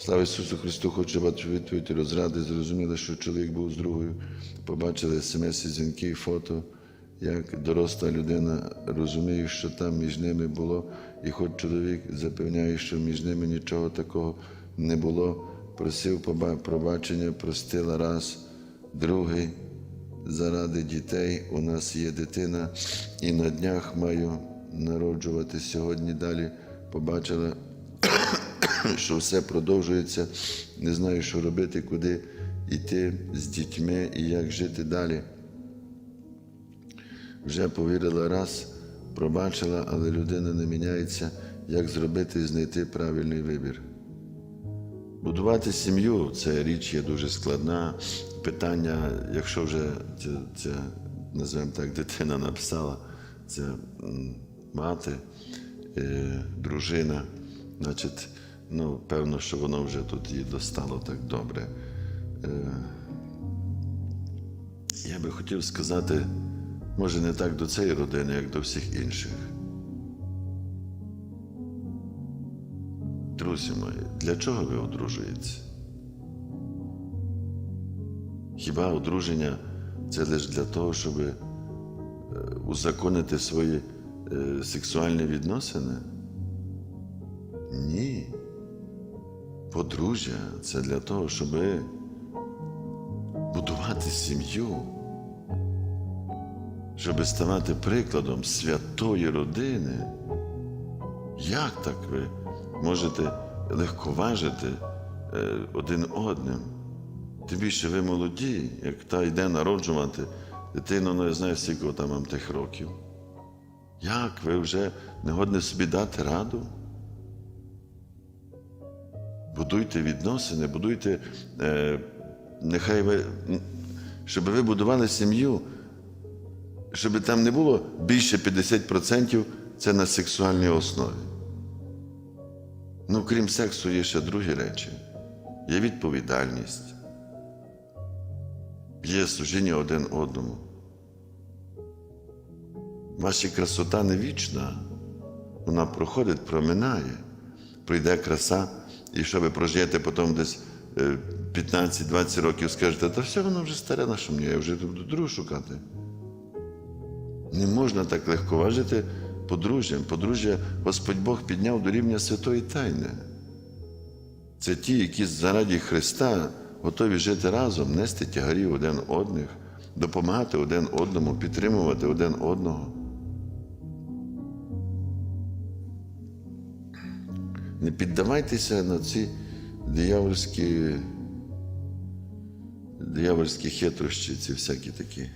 Слава Ісусу Христу, хочу вас відповідь розради. Зрозуміли, що чоловік був з другою. Побачили смс, дзвінки, фото. Як доросла людина розуміє, що там між ними було, і хоч чоловік запевняє, що між ними нічого такого не було, просив пробачення, простила раз, другий. Заради дітей у нас є дитина, і на днях маю народжувати сьогодні. Далі побачила що все продовжується, не знаю, що робити, куди йти з дітьми і як жити далі. Вже повірила раз, пробачила, але людина не міняється, як зробити і знайти правильний вибір. Будувати сім'ю це річ є дуже складна. Питання, якщо вже ця, ця називаємо так, дитина написала, це мати, е, дружина, значить, ну, певно, що воно вже тут їй достало так добре. Е, я би хотів сказати, може, не так до цієї родини, як до всіх інших. Друзі мої, для чого ви одружуєтеся? Хіба одруження це лише для того, щоб е, узаконити свої е, сексуальні відносини? Подружжя це для того, щоб будувати сім'ю, щоб ставати прикладом святої родини. Як так ви можете легковажити е, один одним? Тим більше ви молоді, як та йде народжувати дитину, ну я знаю, скільки там вам тих років. Як ви вже не годні собі дати раду? Будуйте відносини, будуйте, е, нехай ви, щоб ви будували сім'ю, щоб там не було більше 50% це на сексуальній основі. Ну, крім сексу, є ще другі речі. Є відповідальність, є служіння один одному. Ваша красота не вічна, вона проходить, проминає. Прийде краса, і що ви прожиєте потім десь е, 15-20 років, скажете, та все воно вже старе на що мені, я вже буду другу шукати. Не можна так легко важити подружжям. Подружжя Господь Бог підняв до рівня святої тайни. Це ті, які заради Христа готові жити разом, нести тягарі один одних, допомагати один одному, підтримувати один одного. Не піддавайтеся на ці диявольські, диявольські хитрощі, ці всякі такі.